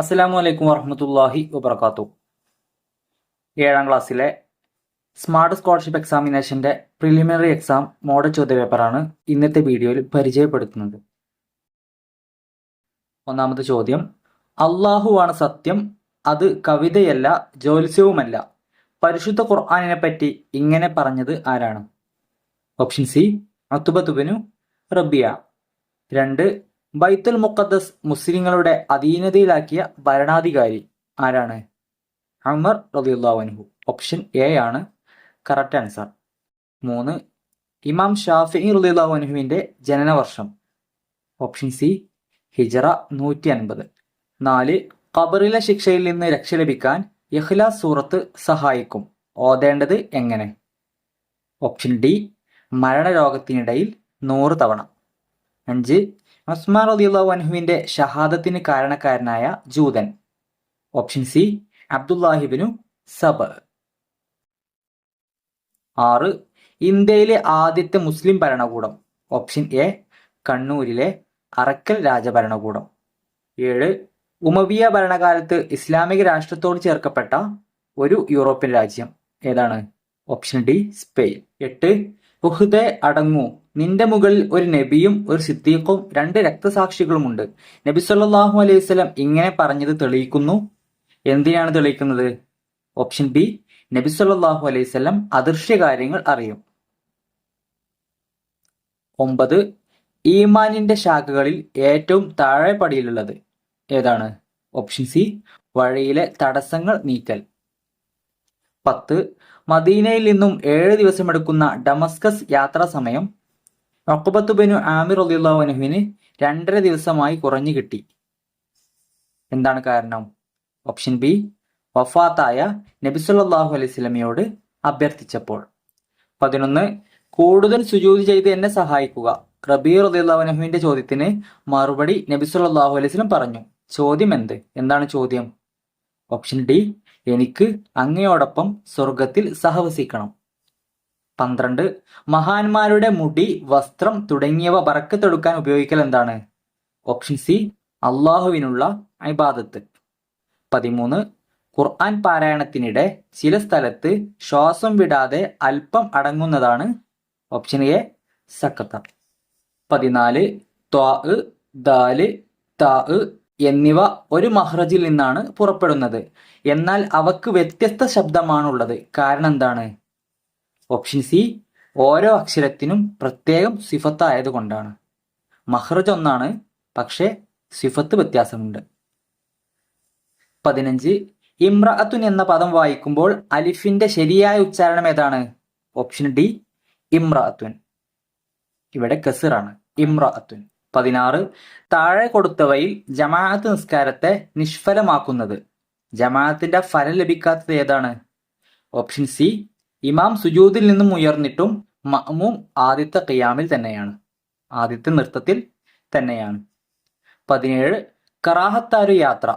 അസ്സലാമു അലൈക്കും വറഹമത്തല്ലാഹി വബർക്കാത്തു ഏഴാം ക്ലാസ്സിലെ സ്മാർട്ട് സ്കോളർഷിപ്പ് എക്സാമിനേഷന്റെ പ്രിലിമിനറി എക്സാം മോഡൽ ചോദ്യപേപ്പറാണ് ഇന്നത്തെ വീഡിയോയിൽ പരിചയപ്പെടുത്തുന്നത്. ഒന്നാമത്തെ ചോദ്യം അള്ളാഹുവാണ് സത്യം അത് കവിതയല്ല ജ്യോത്സ്യവുമല്ല. പരിശുദ്ധ ഖുർആാനിനെ പറ്റി ഇങ്ങനെ പറഞ്ഞത് ആരാണ്? ഓപ്ഷൻ സി അത്തുബത്തുബിനു റബിയ രണ്ട് ബൈത്തുൽ മുഖദ്ദസ് മുസ്ലിങ്ങളുടെ അധീനതയിലാക്കിയ ഭരണാധികാരി ആരാണ്? അമർ റബിയുല്ലാവൻഹു ഓപ്ഷൻ എ ആണ്. കറക്റ്റ് ആൻസർ മൂന്ന് ഇമാം ഷാഫി ജനന ജനനവർഷം. ഓപ്ഷൻ സി ഹിജറ നൂറ്റി അൻപത് നാല് ഖബറിലെ ശിക്ഷയിൽ നിന്ന് രക്ഷ ലഭിക്കാൻ യഹ്ല സൂറത്ത് സഹായിക്കും. ഓതേണ്ടത് എങ്ങനെ? ഓപ്ഷൻ ഡി മരണരോഗത്തിനിടയിൽ നൂറ് തവണ. അഞ്ച് ഉസ്മാൻ റളിയല്ലാഹു വൻഹുവിന്റെ ഷഹാദത്തിന് കാരണക്കാരനായ ജൂതൻ. Option C അബ്ദുല്ലാഹിബിനു sub. ആറ് ഇന്ത്യയിലെ ആദ്യത്തെ മുസ്ലിം ഭരണകൂടം. ഓപ്ഷൻ എ കണ്ണൂരിലെ അറക്കൽ രാജഭരണകൂടം ഏഴ് ഉമവിയ ഭരണകാലത്ത് ഇസ്ലാമിക രാഷ്ട്രത്തോട് ചേർക്കപ്പെട്ട ഒരു യൂറോപ്യൻ രാജ്യം. ഏതാണ്? Option D Spain. എട്ട് ഉഹുദെ അടങ്ങൂ. നിന്റെ മുകളിൽ ഒരു നബിയും ഒരു സിദ്ദീഖും രണ്ട് രക്തസാക്ഷികളുമുണ്ട്. നബി സല്ലല്ലാഹു അലൈഹി വസല്ലം ഇങ്ങനെ പറഞ്ഞത് തെളിയിക്കുന്നു. എന്തിനാണ് തെളിയിക്കുന്നത്? ഓപ്ഷൻ ബി നബി സല്ലല്ലാഹു അലൈഹി വസല്ലം അദൃശ്യ കാര്യങ്ങൾ അറിയും. ഒമ്പത് ഈമാനിന്റെ ശാഖകളിൽ ഏറ്റവും താഴെ പടിയിലുള്ളത് ഏതാണ്? ഓപ്ഷൻ സി വഴിയിലെ തടസ്സങ്ങൾ നീക്കൽ. പത്ത്. മദീനയിൽ നിന്നും ഏഴ് ദിവസമെടുക്കുന്ന ഡമസ്കസ് യാത്രാ സമയം ഒക്കബത്തുബിനു ആമിർ അലിയുള്ളവനുവിന് രണ്ടര ദിവസമായി കുറഞ്ഞു കിട്ടി. എന്താണ് കാരണം? ഓപ്ഷൻ ബി വഫാത്തായ നബിസുല്ലാഹു അലൈഹി സ്വലമിയോട് അഭ്യർത്ഥിച്ചപ്പോൾ. പതിനൊന്ന് കൂടുതൽ സുജൂതി ചെയ്ത് എന്നെ സഹായിക്കുക. റബീർ അലിയുള്ളവനുവിന്റെ ചോദ്യത്തിന് മറുപടി നബിസുല്ലാഹു അലൈഹി സ്വലം പറഞ്ഞു. ചോദ്യം എന്ത്? എന്താണ് ചോദ്യം? ഓപ്ഷൻ ഡി എനിക്ക് അങ്ങയോടൊപ്പം സ്വർഗത്തിൽ സഹവസിക്കണം. പന്ത്രണ്ട് മഹാന്മാരുടെ മുടി വസ്ത്രം തുടങ്ങിയവ പറക്കത്തെടുക്കാൻ ഉപയോഗിക്കൽ എന്താണ്? ഓപ്ഷൻ സി അള്ളാഹുവിനുള്ള ഇബാദത്ത് പതിമൂന്ന് ഖുർആൻ പാരായണത്തിനിടെ ചില സ്ഥലത്ത് ശ്വാസം വിടാതെ അല്പം അടങ്ങുന്നതാണ് ഓപ്ഷൻ എ സക്കത്ത. പതിനാല് ത്വാ ദാൽ താ എന്നിവ ഒരു മഹ്റജിൽ നിന്നാണ് പുറപ്പെടുന്നത്. എന്നാൽ അവക്ക് വ്യത്യസ്ത ശബ്ദമാണുള്ളത്. കാരണം എന്താണ്? ഓപ്ഷൻ സി ഓരോ അക്ഷരത്തിനും പ്രത്യേകം സിഫത്തായതുകൊണ്ടാണ് മഹ്റജ് ഒന്നാണ് പക്ഷേ സിഫത്ത് വ്യത്യാസമുണ്ട്. പതിനഞ്ച് ഇമ്രഅത്തുൻ എന്ന പദം വായിക്കുമ്പോൾ അലിഫിന്റെ ശരിയായ ഉച്ചാരണം ഏതാണ്? ഓപ്ഷൻ ഡി ഇമ്രഅത്തുൻ ഇവിടെ കസിറാണ് ഇമ്രഅത്തുൻ പതിനാറ്. താഴെ കൊടുത്തവയിൽ ജമാഅത്ത് നിസ്കാരത്തെ നിഷ്ഫലമാക്കുന്നത്. ജമാഅത്തിന്റെ ഫലം ലഭിക്കാത്തത് ഏതാണ്? ഓപ്ഷൻ സി ഇമാം സുജൂദിൽ നിന്നും ഉയർന്നിട്ടും മഅമൂം ആദ്യത്തെ ഖിയാമിൽ തന്നെയാണ്. ആദ്യത്തെ നൃത്തത്തിൽ തന്നെയാണ്. പതിനേഴ് കറാഹത്തായ ഒരു യാത്ര.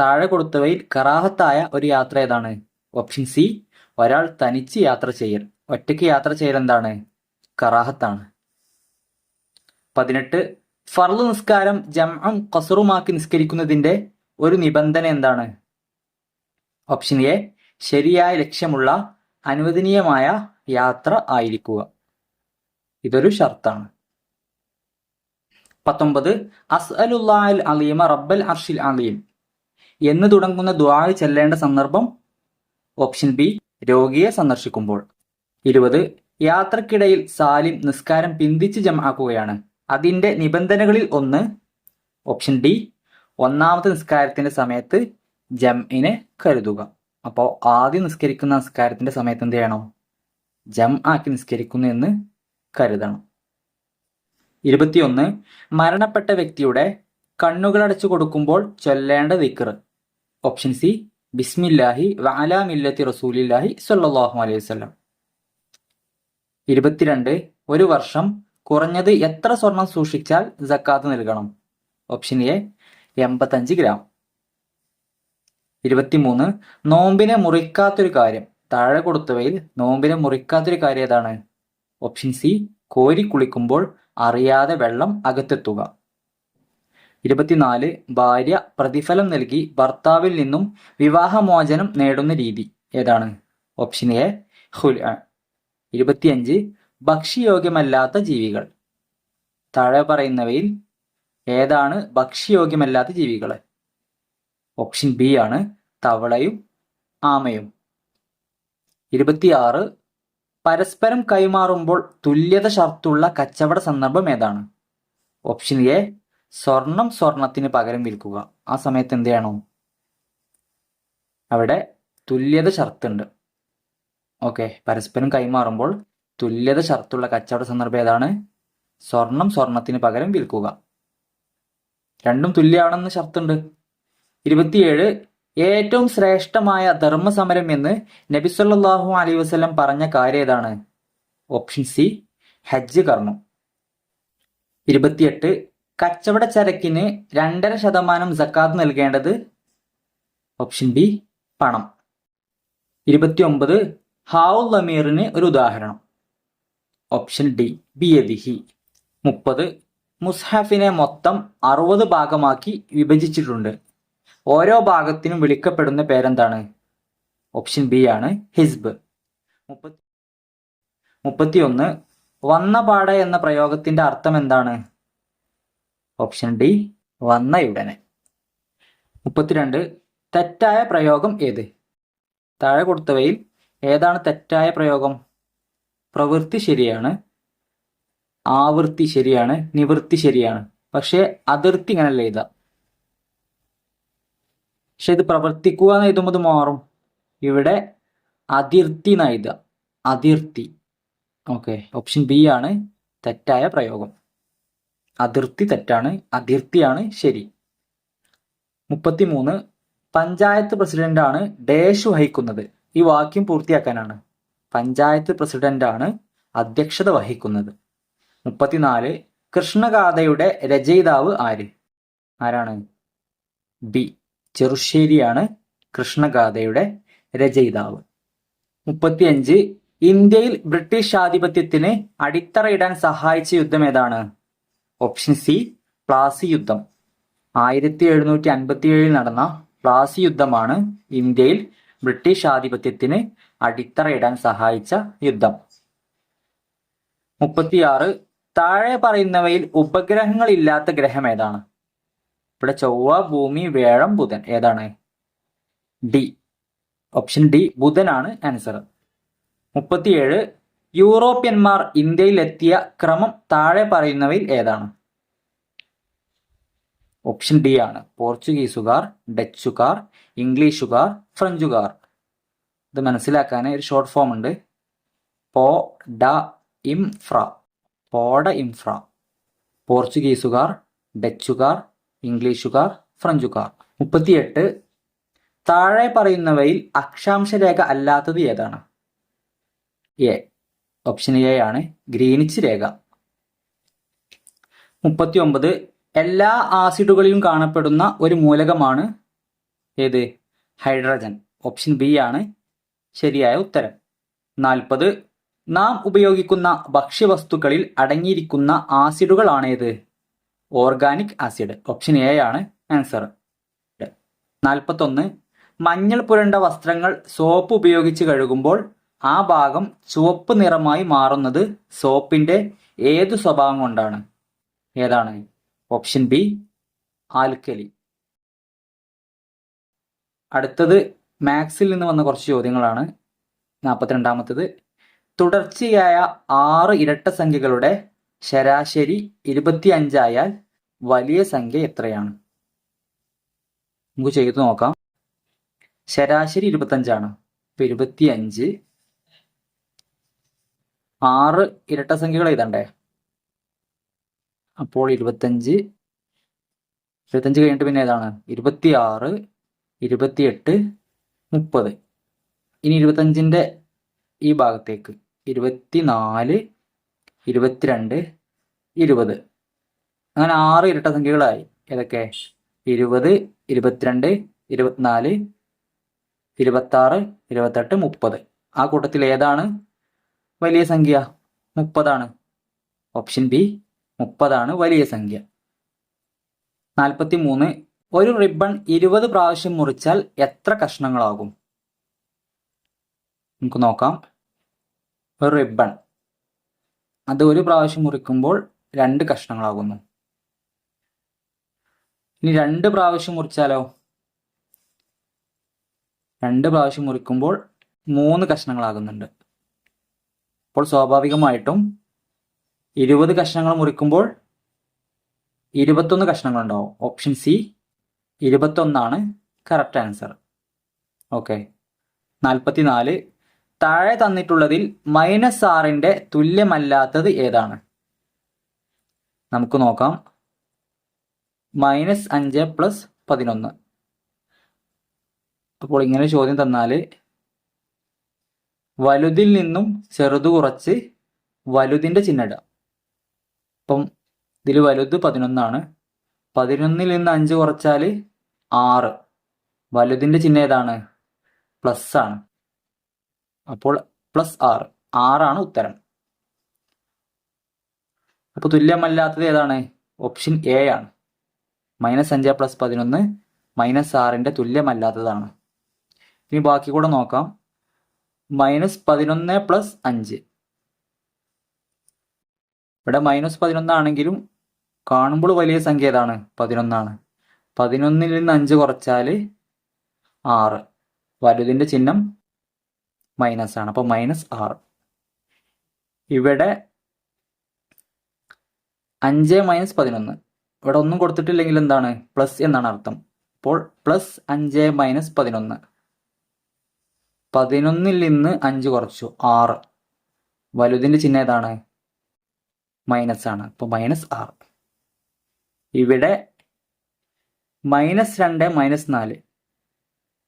താഴെ കൊടുത്തവയിൽ കറാഹത്തായ ഒരു യാത്ര ഏതാണ്? ഓപ്ഷൻ സി ഒരാൾ തനിച്ച് യാത്ര ചെയ്യൽ. ഒറ്റയ്ക്ക് യാത്ര ചെയ്യൽ എന്താണ്? കറാഹത്താണ്. പതിനെട്ട് ഫർൾ നിസ്കാരം ജംഅം കസറുമാക്കി നിസ്കരിക്കുന്നതിന്റെ ഒരു നിബന്ധന എന്താണ്? ഓപ്ഷൻ എ ശരിയായ ലക്ഷ്യമുള്ള അനുവദനീയമായ യാത്ര ആയിരിക്കുക. ഇതൊരു ഷർത്താണ്. പത്തൊമ്പത് അസ്അലുല്ലാൽ അലീമ റബ്ബൽ അർഷിൽ അലീം. എന്ന് തുടങ്ങുന്ന ദ്വാ ചെല്ലേണ്ട സന്ദർഭം ഓപ്ഷൻ ബി രോഗിയെ സന്ദർശിക്കുമ്പോൾ. ഇരുപത് യാത്രക്കിടയിൽ സാലിം നിസ്കാരം പിന്തിച്ച് ജമാക്കുകയാണ് അതിന്റെ നിബന്ധനകളിൽ ഒന്ന് ഓപ്ഷൻ ഡി ഒന്നാമത്തെ നിസ്കാരത്തിന്റെ സമയത്ത് ജംഇനെ കരുതുക. അപ്പോൾ ആദ്യം നിസ്കരിക്കുന്ന നിസ്കാരത്തിന്റെ സമയത്ത് എന്ത് ചെയ്യണം? ജം ആക്കി നിസ്കരിക്കുന്നു എന്ന് കരുതണം. ഇരുപത്തിയൊന്ന് മരണപ്പെട്ട വ്യക്തിയുടെ കണ്ണുകൾ അടച്ചു കൊടുക്കുമ്പോൾ ചൊല്ലേണ്ട ദിക്ർ ഓപ്ഷൻ സി ബിസ്മില്ലാഹി വഅലാ മില്ലത്തി റസൂലില്ലാഹി സല്ലാഹു അലൈഹി വസല്ലം. ഇരുപത്തിരണ്ട് ഒരു വർഷം കുറഞ്ഞത് എത്ര സ്വർണം സൂക്ഷിച്ചാൽ ജക്കാത്ത് നൽകണം? ഓപ്ഷൻ എ എൺപത്തഞ്ച് ഗ്രാം ഇരുപത്തിമൂന്ന് നോമ്പിനെ മുറിക്കാത്തൊരു കാര്യം. താഴെ കൊടുത്തവയിൽ നോമ്പിനെ മുറിക്കാത്തൊരു കാര്യം ഏതാണ്? ഓപ്ഷൻ സി കോരി കുളിക്കുമ്പോൾ അറിയാതെ വെള്ളം അകത്തെത്തുക. ഇരുപത്തിനാല് ഭാര്യ പ്രതിഫലം നൽകി ഭർത്താവിൽ നിന്നും വിവാഹമോചനം നേടുന്ന രീതി ഏതാണ്? ഓപ്ഷൻ എ ഹുൽ ഇരുപത്തിയഞ്ച് ഭക്ഷ്യയോഗ്യമല്ലാത്ത ജീവികൾ. താഴെ പറയുന്നവയിൽ ഏതാണ് ഭക്ഷ്യയോഗ്യമല്ലാത്ത ജീവികൾ? ഓപ്ഷൻ ബി ആണ് തവളയും ആമയും. ഇരുപത്തിയാറ് പരസ്പരം കൈമാറുമ്പോൾ തുല്യത ഷർത്തുള്ള കച്ചവട സന്ദർഭം ഏതാണ്? ഓപ്ഷൻ എ സ്വർണം സ്വർണത്തിന് പകരം വിൽക്കുക. ആ സമയത്ത് എന്ത് ചെയ്യണം? അവിടെ തുല്യത ഷർത്തുണ്ട്. ഓക്കെ പരസ്പരം കൈമാറുമ്പോൾ തുല്യത ഷർത്തുള്ള കച്ചവട സന്ദർഭം ഏതാണ്? സ്വർണം സ്വർണത്തിന് പകരം വിൽക്കുക. രണ്ടും തുല്യമാണെന്ന് ഷർത്തുണ്ട്. ഇരുപത്തിയേഴ് ഏറ്റവും ശ്രേഷ്ഠമായ ധർമ്മസമരം എന്ന് നബി സല്ലല്ലാഹു അലൈഹി വസല്ലം പറഞ്ഞ കാര്യം ഏതാണ്? ഓപ്ഷൻ സി ഹജ്ജ് കർമ്മം. ഇരുപത്തിയെട്ട് കച്ചവട ചരക്കിന് രണ്ടര ശതമാനം സക്കാത്ത് നൽകേണ്ടത്? ഓപ്ഷൻ ബി പണം. ഇരുപത്തിയൊമ്പത് ഹാവുൽ അമീറിന് ഒരു ഉദാഹരണം. ഓപ്ഷൻ ഡി ബിയദിഹി മുപ്പത് മുസ്ഹാഫിനെ മൊത്തം അറുപത് ഭാഗമാക്കി വിഭജിച്ചിട്ടുണ്ട്. ഓരോ ഭാഗത്തിനും വിളിക്കപ്പെടുന്ന പേരെന്താണ്? ഓപ്ഷൻ ബി ആണ് ഹിസ്ബ്. മുപ്പത്തി മുപ്പത്തിയൊന്ന് വന്ന പാട എന്ന പ്രയോഗത്തിന്റെ അർത്ഥം എന്താണ്? ഓപ്ഷൻ ഡി വന്നയുടനെ. മുപ്പത്തിരണ്ട് തെറ്റായ പ്രയോഗം ഏത്? താഴെ കൊടുത്തവയിൽ ഏതാണ് തെറ്റായ പ്രയോഗം? പ്രവൃത്തി ശരിയാണ് ആവൃത്തി ശരിയാണ് നിവൃത്തി ശരിയാണ്. പക്ഷേ അതിർത്തി ഇങ്ങനല്ല എഴുതാം പക്ഷെ ഇത് പ്രവർത്തിക്കുക എന്ന് എഴുതുമ്പോൾ മാറും. ഇവിടെ അതിർത്തി എന്ന് അതിർത്തി. ഓക്കെ ഓപ്ഷൻ ബി ആണ് തെറ്റായ പ്രയോഗം. അതിർത്തി തെറ്റാണ് അതിർത്തിയാണ് ശരി. മുപ്പത്തിമൂന്ന് പഞ്ചായത്ത് പ്രസിഡന്റാണ് ഡേഷ് വഹിക്കുന്നത്. ഈ വാക്യം പൂർത്തിയാക്കാനാണ്. പഞ്ചായത്ത് പ്രസിഡന്റാണ് അധ്യക്ഷത വഹിക്കുന്നത്. മുപ്പത്തിനാല് കൃഷ്ണഗാഥയുടെ രചയിതാവ് ആര്? ആരാണ്? ബി ചെറുശ്ശേരിയാണ് കൃഷ്ണഗാഥയുടെ രചയിതാവ്. മുപ്പത്തിയഞ്ച് ഇന്ത്യയിൽ ബ്രിട്ടീഷ് ആധിപത്യത്തിന് അടിത്തറയിടാൻ സഹായിച്ച യുദ്ധം ഏതാണ്? ഓപ്ഷൻ സി പ്ലാസി യുദ്ധം. ആയിരത്തി എഴുന്നൂറ്റി അൻപത്തി ഏഴിൽ നടന്ന പ്ലാസി യുദ്ധമാണ് ഇന്ത്യയിൽ ബ്രിട്ടീഷ് ആധിപത്യത്തിന് അടിത്തറയിടാൻ സഹായിച്ച യുദ്ധം. മുപ്പത്തിയാറ്. താഴെ പറയുന്നവയിൽ ഉപഗ്രഹങ്ങൾ ഇല്ലാത്ത ഗ്രഹം ഏതാണ്? ഇവിടെ ചൊവ്വ ഭൂമി വേഴം ബുധൻ. ഏതാണ്? ഡി. ഓപ്ഷൻ ഡി ബുധനാണ് ആൻസർ. മുപ്പത്തിയേഴ്. യൂറോപ്യന്മാർ ഇന്ത്യയിലെത്തിയ ക്രമം താഴെ പറയുന്നവയിൽ ഏതാണ്? ഓപ്ഷൻ ഡി ആണ്. പോർച്ചുഗീസുകാർ ഡച്ചുകാർ ഇംഗ്ലീഷുകാർ ഫ്രഞ്ചുകാർ. ഇത് മനസ്സിലാക്കാൻ ഒരു ഷോർട്ട് ഫോം ഉണ്ട്. പോ ഡ ഇംഫ്ര പോഡ ഇംഫ്ര പോർച്ചുഗീസുകാർ ഡച്ചുകാർ ഇംഗ്ലീഷുകാർ ഫ്രഞ്ചുകാർ. മുപ്പത്തിയെട്ട്. താഴെ പറയുന്നവയിൽ അക്ഷാംശരേഖ അല്ലാത്തത് ഏതാണ്? എ. ഓപ്ഷൻ എ ആണ്. ഗ്രീനിച്ച് രേഖ. മുപ്പത്തി ഒമ്പത് എല്ലാ ആസിഡുകളിലും കാണപ്പെടുന്ന ഒരു മൂലകമാണ് ഏത്? ഹൈഡ്രജൻ. ഓപ്ഷൻ ബി ആണ്. ശരിയായ ഉത്തരം. നാൽപ്പത്. നാം ഉപയോഗിക്കുന്ന ഭക്ഷ്യവസ്തുക്കളിൽ അടങ്ങിയിരിക്കുന്ന ആസിഡുകളാണ് ഏത് ഓർഗാനിക് ആസിഡ്. ഓപ്ഷൻ എ ആണ് ആൻസർ. നാൽപ്പത്തൊന്ന്. മഞ്ഞൾ പുരണ്ട വസ്ത്രങ്ങൾ സോപ്പ് ഉപയോഗിച്ച് കഴുകുമ്പോൾ ആ ഭാഗം ചുവപ്പ് നിറമായി മാറുന്നത് സോപ്പിന്റെ ഏതു സ്വഭാവം കൊണ്ടാണ്? ഏതാണ്? Option B alkali. അടുത്തത് മാത്സിൽ നിന്ന് വന്ന കുറച്ച് ചോദ്യങ്ങളാണ്. നാൽപ്പത്തിരണ്ടാമത്തത് തുടർച്ചയായ ആറ് ഇരട്ട സംഖ്യകളുടെ ശരാശരി ഇരുപത്തി അഞ്ചായാൽ വലിയ സംഖ്യ എത്രയാണ്? നമുക്ക് ചെയ്തു നോക്കാം. ശരാശരി ഇരുപത്തഞ്ചാണ് ഇപ്പൊ ഇരുപത്തി അഞ്ച് ആറ് ഇരട്ട സംഖ്യകൾ എഴുതണ്ടേ? അപ്പോൾ ഇരുപത്തഞ്ച് ഇരുപത്തഞ്ച് കഴിഞ്ഞിട്ട് പിന്നെ ഏതാണ്? ഇരുപത്തി ആറ് ഇരുപത്തിയെട്ട് മുപ്പത്. ഇനി ഇരുപത്തഞ്ചിന്റെ ഈ ഭാഗത്തേക്ക്. ഇരുപത്തി നാല് ഇരുപത്തിരണ്ട് ഇരുപത്. അങ്ങനെ ആറ് ഇരട്ട സംഖ്യകളായി. ഏതൊക്കെ? ഇരുപത് ഇരുപത്തിരണ്ട് ഇരുപത്തിനാല് ഇരുപത്താറ് ഇരുപത്തെട്ട് മുപ്പത്. ആ കൂട്ടത്തിൽ ഏതാണ് വലിയ സംഖ്യ? മുപ്പതാണ്. ഓപ്ഷൻ ബി മുപ്പതാണ് വലിയ സംഖ്യ. നാൽപ്പത്തി മൂന്ന് ഒരു റിബൺ ഇരുപത് പ്രാവശ്യം മുറിച്ചാൽ എത്ര കഷ്ണങ്ങളാകും? നമുക്ക് നോക്കാം. ഒരു റിബൺ. അത് ഒരു പ്രാവശ്യം മുറിക്കുമ്പോൾ രണ്ട് കഷ്ണങ്ങളാകുന്നു. ഇനി രണ്ട് പ്രാവശ്യം മുറിച്ചാലോ? രണ്ട് പ്രാവശ്യം മുറിക്കുമ്പോൾ മൂന്ന് കഷ്ണങ്ങളാകുന്നുണ്ട്. അപ്പോൾ സ്വാഭാവികമായിട്ടും ഇരുപത് കഷ്ണങ്ങൾ മുറിക്കുമ്പോൾ ഇരുപത്തൊന്ന് കഷ്ണങ്ങൾ ഉണ്ടാവും ഓപ്ഷൻ സി ഇരുപത്തൊന്നാണ് കറക്റ്റ് ആൻസർ ഓക്കെ നാൽപ്പത്തിനാല് താഴെ തന്നിട്ടുള്ളതിൽ മൈനസ് ആറിന്റെ തുല്യമല്ലാത്തത് ഏതാണ്? നമുക്ക് നോക്കാം. മൈനസ് അഞ്ച് പ്ലസ് പതിനൊന്ന്. അപ്പോൾ ഇങ്ങനെ ചോദ്യം തന്നാൽ വലുതിൽ നിന്നും ചെറുത് കുറച്ച് വലുതിന്റെ ചിഹ്നം ഇടാം അപ്പം ഇതിൽ വലുത് പതിനൊന്നാണ്. പതിനൊന്നിൽ നിന്ന് അഞ്ച് കുറച്ചാൽ ആറ്. വലുതിന്റെ ചിഹ്നം ഏതാണ്? പ്ലസ് ആണ്. അപ്പോൾ പ്ലസ് ആറ്. ആറാണ് ഉത്തരം. അപ്പോൾ തുല്യമല്ലാത്തത് ഏതാണ്? ഓപ്ഷൻ എ ആണ്. മൈനസ് അഞ്ച് പ്ലസ് പതിനൊന്ന് മൈനസ് ആറിന്റെ തുല്യമല്ലാത്തതാണ്. ഇനി ബാക്കി കൂടെ നോക്കാം. മൈനസ് പതിനൊന്ന് പ്ലസ് അഞ്ച്. ഇവിടെ മൈനസ് പതിനൊന്നാണെങ്കിലും കാണുമ്പോൾ വലിയ സംഖ്യ ഏതാണ്? പതിനൊന്നാണ്. പതിനൊന്നിൽ നിന്ന് അഞ്ച് കുറച്ചാൽ ആറ്. വലുതിന്റെ ചിഹ്നം മൈനസ് ആണ്. അപ്പോൾ മൈനസ് ആറ്. ഇവിടെ അഞ്ച് മൈനസ് പതിനൊന്ന്. ഇവിടെ ഒന്നും കൊടുത്തിട്ടില്ലെങ്കിൽ എന്താണ്? പ്ലസ് എന്നാണ് അർത്ഥം. അപ്പോൾ പ്ലസ് അഞ്ച് മൈനസ് പതിനൊന്ന്. പതിനൊന്നിൽ നിന്ന് അഞ്ച് കുറച്ചു. ആറ്. വലുതിന്റെ ചിഹ്നം ഏതാണ്? മൈനസ് ആണ്. അപ്പോൾ മൈനസ് ആറ്. ഇവിടെ മൈനസ് രണ്ട് മൈനസ് നാല്.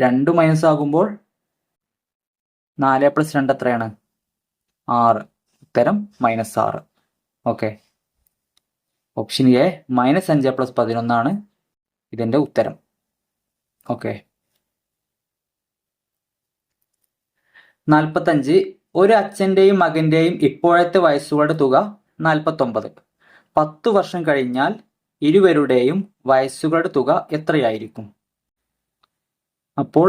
രണ്ട് മൈനസ് ആകുമ്പോൾ നാല് പ്ലസ് രണ്ട് എത്രയാണ്? ആറ്. ഉത്തരം മൈനസ് ആറ്. ഓക്കെ. ഓപ്ഷൻ എ മൈനസ് അഞ്ച് പ്ലസ് പതിനൊന്നാണ് ഇതിന്റെ ഉത്തരം. ഓക്കെ. നാൽപ്പത്തഞ്ച് ഒരു അച്ഛന്റെയും മകന്റെയും ഇപ്പോഴത്തെ വയസ്സുകളുടെ തുക നാൽപ്പത്തൊമ്പത് പത്തു വർഷം കഴിഞ്ഞാൽ ഇരുവരുടെയും വയസ്സുകളുടെ തുക എത്രയായിരിക്കും? അപ്പോൾ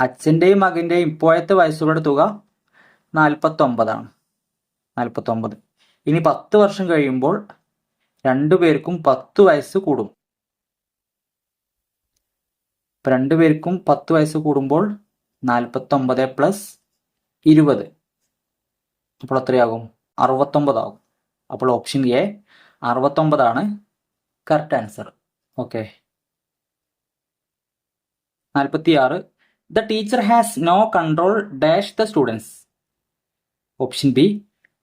അച്ഛന്റെയും മകന്റെയും ഇപ്പോഴത്തെ വയസ്സുകളുടെ തുക നാൽപ്പത്തൊമ്പതാണ് നാൽപ്പത്തൊമ്പത് ഇനി പത്ത് വർഷം കഴിയുമ്പോൾ രണ്ടുപേർക്കും പത്ത് വയസ്സ് കൂടും. രണ്ടുപേർക്കും പത്ത് വയസ്സ് കൂടുമ്പോൾ നാൽപ്പത്തൊമ്പത് പ്ലസ് ഇരുപത്. അപ്പോൾ എത്രയാകും? അറുപത്തൊമ്പതാകും. അപ്പോൾ ഓപ്ഷൻ എ അറുപത്തൊമ്പതാണ് കറക്റ്റ് ആൻസർ ഓക്കെ നാൽപ്പത്തിയാറ് the teacher has no control dash the students option B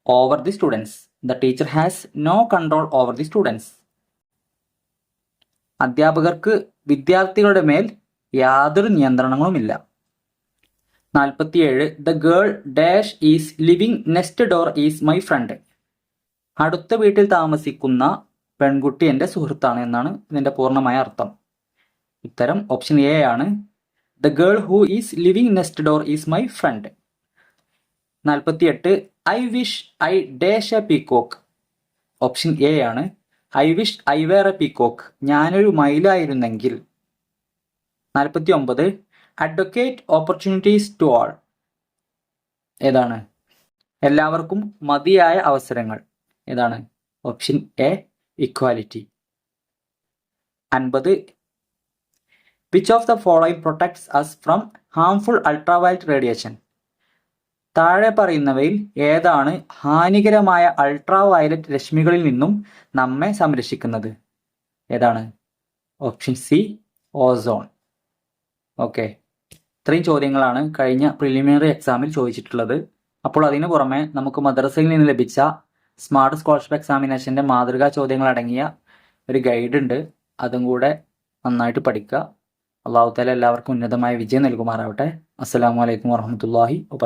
over the students the teacher has no control over the students അധ്യാപകർക്ക് വിദ്യാർത്ഥികളുടെ മേൽ യാതൊരു നിയന്ത്രണങ്ങളുമില്ല. നാൽപ്പത്തിയേഴ് the girl dash is living next door is my friend അടുത്ത വീട്ടിൽ താമസിക്കുന്ന പെൺകുട്ടി എന്റെ സുഹൃത്താണ് എന്നാണ് ഇതിന്റെ പൂർണമായ അർത്ഥം. ഉത്തരം ഓപ്ഷൻ എ ആണ്. The girl who is living next door is my friend നാൽപ്പത്തിയെട്ട് I wish I dash a peacock option A ആണ്. I wish I were a peacock ഞാനൊരു മയിലായിരുന്നെങ്കിൽ. നാൽപ്പത്തി ഒമ്പത് അഡ്വക്കേറ്റ് ഓപ്പർച്യൂണിറ്റീസ് ടു ആൾ ഏതാണ്? എല്ലാവർക്കും മതിയായ അവസരങ്ങൾ. ഏതാണ്? ഓപ്ഷൻ എ ഇക്വാലിറ്റി അൻപത്. Which of the following protects us from harmful ultraviolet radiation താഴെ പറയുന്നവയിൽ ഏതാണ് ഹാനികരമായ അൾട്രാവയലറ്റ് രശ്മികളിൽ നിന്നും നമ്മെ സംരക്ഷിക്കുന്നത്? ഏതാണ്? ഓപ്ഷൻ സി ഓസോൺ ഓക്കെ ഇത്രയും ചോദ്യങ്ങളാണ് കഴിഞ്ഞ പ്രിലിമിനറി എക്സാമിൽ ചോദിച്ചിട്ടുള്ളത്. അപ്പോൾ അതിനു പുറമെ നമുക്ക് മദ്രസയിൽ നിന്ന് ലഭിച്ച സ്മാർട്ട് സ്കോളർഷിപ്പ് എക്സാമിനേഷന്റെ മാതൃകാ ചോദ്യങ്ങൾ അടങ്ങിയ ഒരു ഗൈഡ് ഉണ്ട്. അതും കൂടെ നന്നായിട്ട് പഠിക്കുക. അള്ളാഹുത്താല എല്ലാവർക്കും ഉന്നതമായ വിജയം നൽകുമാറാവട്ടെ. അസ്സാം വലൈക്കും വാഹമത്തല്ലാഹി വാത്തു